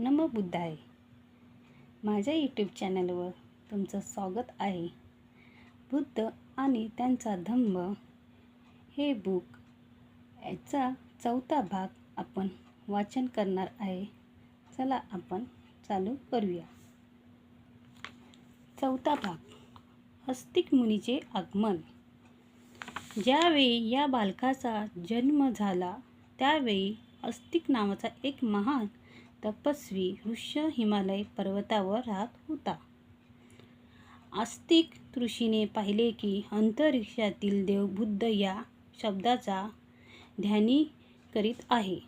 नम बुद्धाय. माझ्या यूट्यूब चॅनलवर तुमचं स्वागत आहे. बुद्ध आणि त्यांचा धम्म हे बुक याचा चौथा भाग आपण वाचन करणार आहे. चला आपण चालू करूया. चौथा भाग अस्तिक मुनीचे आगमन. ज्यावेळी या बालकाचा जन्म झाला त्यावेळी अस्तिक नावाचा एक महान तपस्वी ऋष्य हिमालय पर्वतावर राहत होता. आस्तिक ऋषीने पाहिले की अंतरिक्षातील देव बुद्ध या शब्दाचा ध्यानी करीत आहे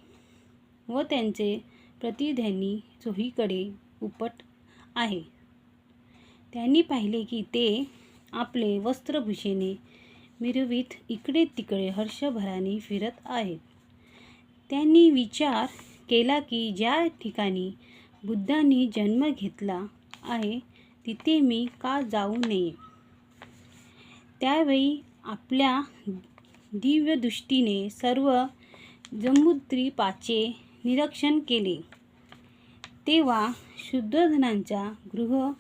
व त्यांचे प्रतिध्यानी चोहीकडे उपट आहे. त्यांनी पाहिले की ते आपले वस्त्रभूषेने मिरवीत इकडे तिकडे हर्षभराने फिरत आहेत. त्यांनी विचार केला की ज्या ठिकाणी बुद्धांनी जन्म घेतला आहे तिथे मी का जाऊ नये? त्यावेळी आपल्या दिव्यदृष्टीने सर्व जमुद्रीपाचे निरीक्षण केले. तेव्हा शुद्धोधनांचा गृह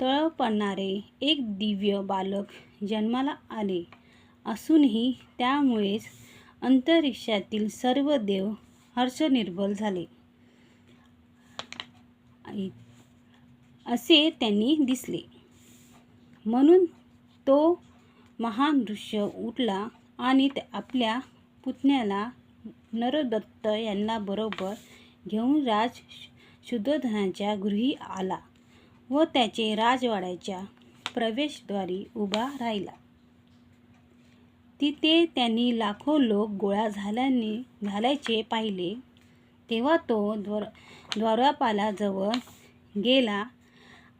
तळपणारे एक दिव्य बालक जन्माला आले. असूनही त्यामुळेच अंतरिक्षातील सर्व देव हर्ष निर्बल झाले. असे त्यांनी दिसले. म्हणून तो महान दृश्य उठला आणि त्या आपल्या पुतण्याला नरदत्त यांना बरोबर घेऊन राज शुद्धोधनाच्या गृही आला व त्याचे राजवाड्याच्या प्रवेशद्वारी उभा राहिला. तिथे त्यांनी लाखो लोक गोळा झाल्याने झाल्याचे पाहिले. तेव्हा तो द्वार द्वारपालाजवळ गेला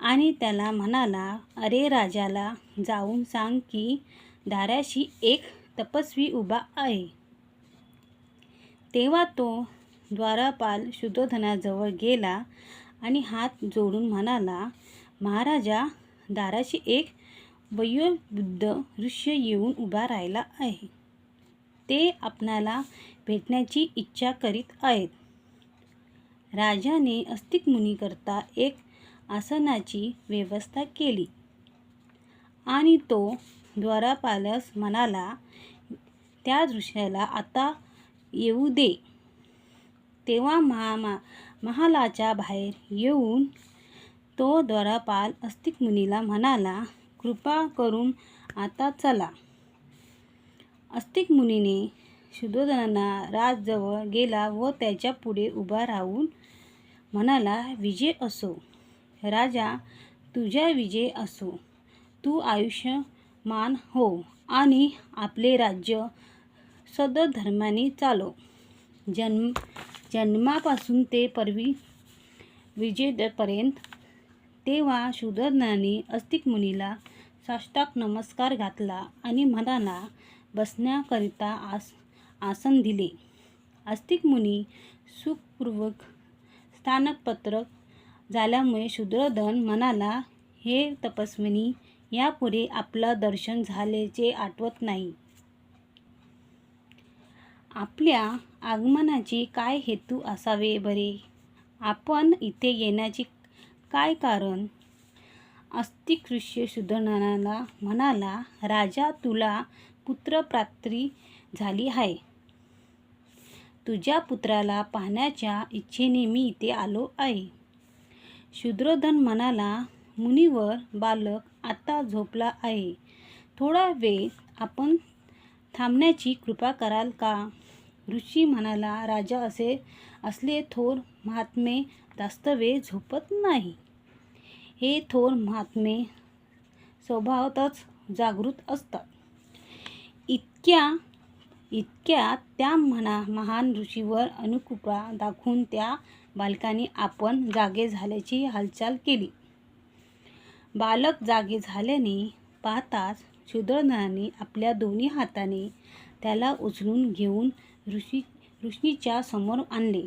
आणि त्याला म्हणाला अरे राजाला जाऊन सांग की दाराशी एक तपस्वी उभा आहे. तेव्हा तो द्वारपाल शुद्धोधनाजवळ गेला आणि हात जोडून म्हणाला महाराजा दाराशी एक वयोवृद्ध ऋष्य येऊन उभा राहिला आहे. ते आपणाला भेटण्याची इच्छा करीत आहेत. राजाने अस्तिक मुनीकरता एक आसनाची व्यवस्था केली. आणि तो द्वारापालस म्हणाला त्या दृश्याला आता येऊ दे. तेव्हा महा महालाच्या बाहेर येऊन तो द्वारापाल अस्तिक मुनीला म्हणाला कृपा करून आता चला. अस्तिक मुनीने शुद्धोधनांना राजजवळ गेला व त्याच्या पुढे उभा राहून म्हणाला विजय असो. राजा तुझ्या विजय असो. तू आयुष्यमान हो आणि आपले राज्य सदधर्माने चालो. जन्म जन्मापासून ते परवी विजेपर्यंत तेव्हा शूद्रज्ञानी अस्तिक मुनीला साष्टाक नमस्कार घातला आणि म्हणाला बसण्याकरिता आस आसन दिले. अस्तिक मुनी सुखपूर्वक स्थानकपत्रक झाल्यामुळे शूद्रधन म्हणाला हे तपस्विनी यापुढे आपलं दर्शन झाल्याचे आठवत नाही. आपल्या आगमनाची काय हेतू असावे बरे? आपण इथे येण्याची काय कारण? अस्तिक ऋषी शुद्धनाला म्हणाला राजा तुला पुत्रप्राप्ती झाली आहे. तुझ्या पुत्राला पाहण्याच्या इच्छेने मी इथे आलो आहे. शूद्रोधन म्हणाला मुनीवर बालक आता झोपला आहे. थोडा वेळ आपण थांबण्याची कृपा कराल का? ऋषी म्हणाला राजा असे असले थोर महात्मे जास्त वेळ झोपत नाही. हे थोर महात्मे स्वभावतच जागृत असतात. इतक्या इतक्या त्या म्हणा महान ऋषीवर अनुकृपा दाखवून त्या बालकाने आपण जागे झाल्याची हालचाल केली. बालक जागे झाल्याने पाहताच शूद्रधनाने आपल्या दोन्ही हाताने त्याला उचलून घेऊन ऋषी ऋषीच्या समोर आणले.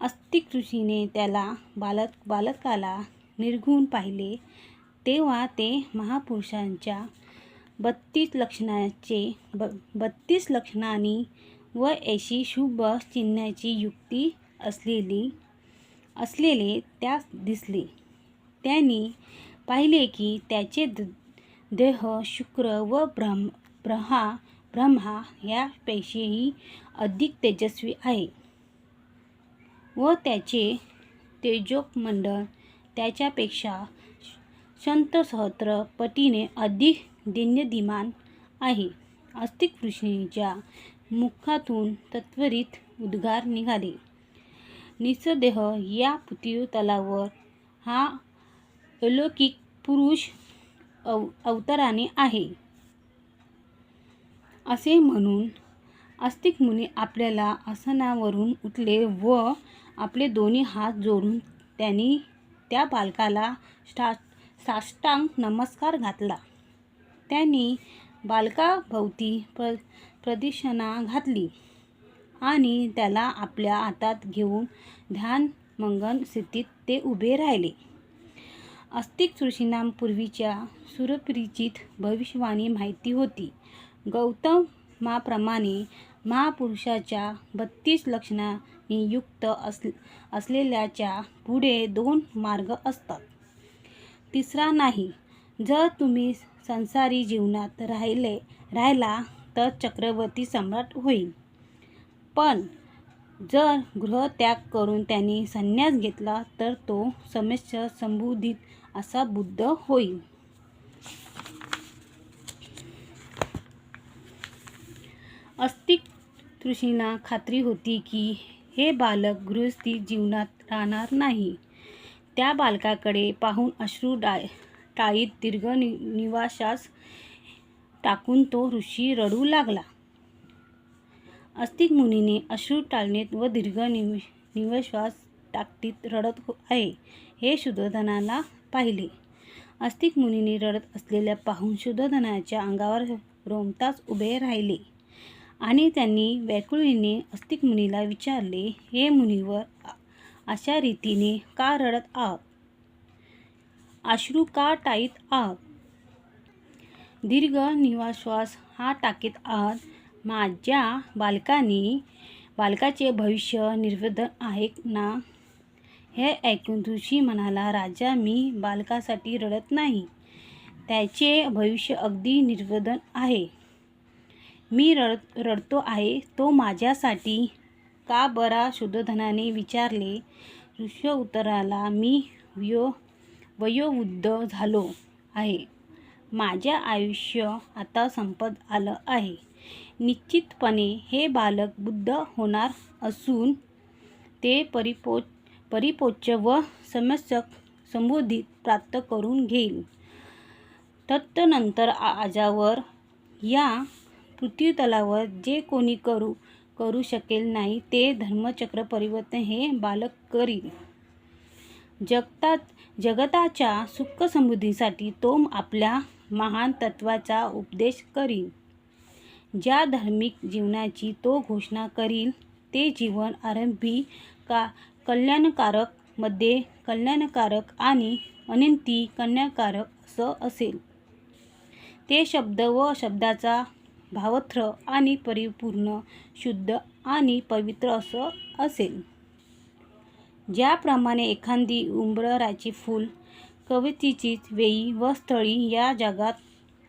अस्तिक ऋषीने त्याला बालक बालकाला निर्घुण पाहिले. तेव्हा ते महापुरुषांच्या बत्तीस लक्षणाचे ब बत्तीस लक्षणांनी व ऐशी शुभ चिन्हाची युक्ती असलेली असलेले त्यास दिसले. त्यांनी पाहिले की त्याचे द देह शुक्र व ब्रह्म ब्रहा ब्रह्मा यापेक्षाही अधिक तेजस्वी आहे. व त्याचे तेजोमंडळ त्याच्यापेक्षा शंतसहस्त्र पटीने अधिक दिन्यदिमान आहे. अस्तिक ऋषींच्या मुखातून तत्वरित उद्गार निघाले. निसदेह या पृथ्वीतलावर हा अलौकिक पुरुष अव अवताराने आहे. असे म्हणून अस्तिक मुनी आपल्याला आसनावरून उठले व आपले दोन्ही हात जोडून त्यांनी त्या बालकाला स्टा साष्टांग नमस्कार घातला. त्यांनी बालकाभोवती प्र प्रदक्षिणा घातली आणि त्याला आपल्या हातात घेऊन ध्यानमंगन स्थितीत ते उभे राहिले. अस्तिक ऋषींना पूर्वीच्या सुरपरिचित भविष्यवाणी माहिती होती. गौतमाप्रमाणे महापुरुषाच्या बत्तीस लक्षणांनी युक्त अस असलेल्याच्या पुढे दोन मार्ग असतात. तिसरा नाही. जर तुम्ही संसारी जीवनात राहिले राहिला तर चक्रवर्ती सम्राट होईल. पण जर गृहत्याग करून त्यांनी संन्यास घेतला तर तो समस्या संबोधित असा बुद्ध होईल. अस्तिक ऋषींना खात्री होती की हे बालक गृहस्थी जीवनात राहणार नाही. त्या बालकाकडे पाहून अश्रू डाय टाळीत दीर्घ नि निवासास टाकून तो ऋषी रडू लागला. अस्तिक मुनीने अश्रू टाळणेत व दीर्घ निव निवश्वास टाकटीत रडत हो, आहे हे शुद्धोधनाला पाहिले. अस्तिक मुनीने रडत असलेल्या पाहून शुद्धोधनाच्या अंगावर रोमताच उभे राहिले. आणि त्यांनी व्याकुळीने अस्तिक मुनीला विचारले हे मुनीवर अशा रीतीने का रडत आहात? अश्रू का टाईत आहात? दीर्घ निवाश्वास हा टाकीत आहात. माझ्या बालकाने बालकाचे भविष्य निर्वेदन आहे ना हे ऐकून ऋषी म्हणाला राजा मी बालकासाठी रडत नाही. त्याचे भविष्य अगदी निर्वेदन आहे. मी रड रडतो आहे तो माझ्यासाठी का बरा? शुद्धधनाने विचारले. ऋष्य उत्तराला मी वयो वयोवृद्ध झालो आहे. माझ्या आयुष्य आता संपत आलं आहे. निश्चितपणे हे बालक बुद्ध होणार असून ते परिपो परिपोच्य व समस्यक संबोधित प्राप्त करून घेईल. तत्नंतर आजावर या पृथ्वीतलावर जे कोणी करू करू शकेल नाही ते धर्मचक्र परिवर्तन हे बालक करील जगतात जगताच्या सुख समृद्धीसाठी तो आपल्या महान तत्वाचा उपदेश करील ज्या धार्मिक जीवनाची तो घोषणा करील ते जीवन आरंभी का कल्याणकारकमध्ये कल्याणकारक आणि अनंती कल्याणकारक असं असेल. ते शब्द व शब्दाचा भावत्र आणि परिपूर्ण शुद्ध आणि पवित्र असं असेल. ज्याप्रमाणे एखादी उंबराची फूल कवितेची वेळी व स्थळी या जगात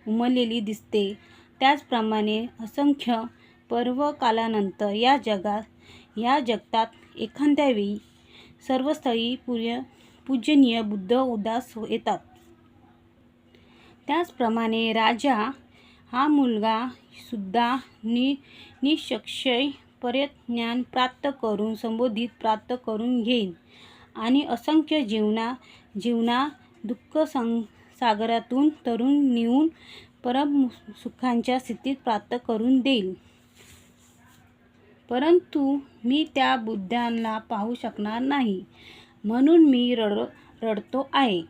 उमललेली दिसते त्याचप्रमाणे असंख्य पर्व कालानंतर या जगात या जगतात एखाद्या वेळी सर्व स्थळी पूज्य पूजनीय बुद्ध उदास येतात. त्याचप्रमाणे राजा हा मुलगा सुद्धा नि निशक्षय परत ज्ञान प्राप्त करून संबोधित प्राप्त करून घेईन. आणि असंख्य जीवना जीवना दुःख सं सागरातून तरुण नेऊन परम सुखांच्या स्थितीत प्राप्त करून देईल. परंतु मी त्या बुद्ध्यांना पाहू शकणार नाही. म्हणून मी रड रडतो आहे.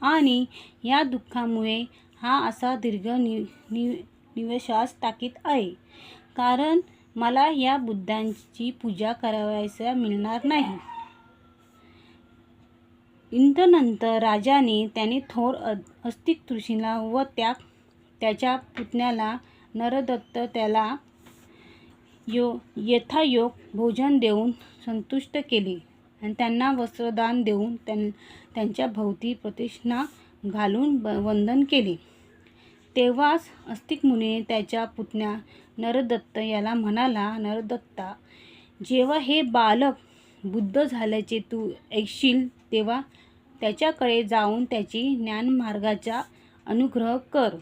आणि या दुःखामुळे हा असा दीर्घ नि नि निवश्वास टाकीत आहे. कारण मला या बुद्धांची पूजा करावयास मिळणार नाही. इंद्रनंतर राजाने त्याने थोर अस्तिक ऋषीला व त्या त्याच्या पुतण्याला नरदत्त त्याला यो यथायोग भोजन देऊन संतुष्ट केले आणि त्यांना वस्त्रदान देऊन त्यां त्यांच्या भोवती प्रतिष्ठा घालून ब वंदन केले. तेव्हाच अस्तिकमुनीने त्याच्या पुतण्या नरदत्त याला म्हणाला नरदत्ता जेव्हा हे बालक बुद्ध झाल्याचे तू ऐकशील तेव्हा त्याच्याकडे जाऊन त्याची ज्ञानमार्गाचा अनुग्रह कर.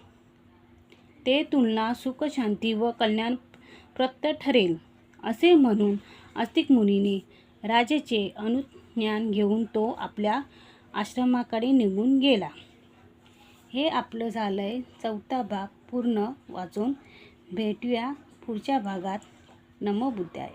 ते तुलना सुखशांती व कल्याणप्रद ठरेल. असे म्हणून अस्तिकमुनीने मुनीने राजाचे अनुज्ञान घेऊन तो आपल्या आश्रमाकडे निघून गेला. हे आपलं झालं आहे चौथा भाग पूर्ण वाचून भेटूया पुढच्या भागात. नमो बुद्धाय.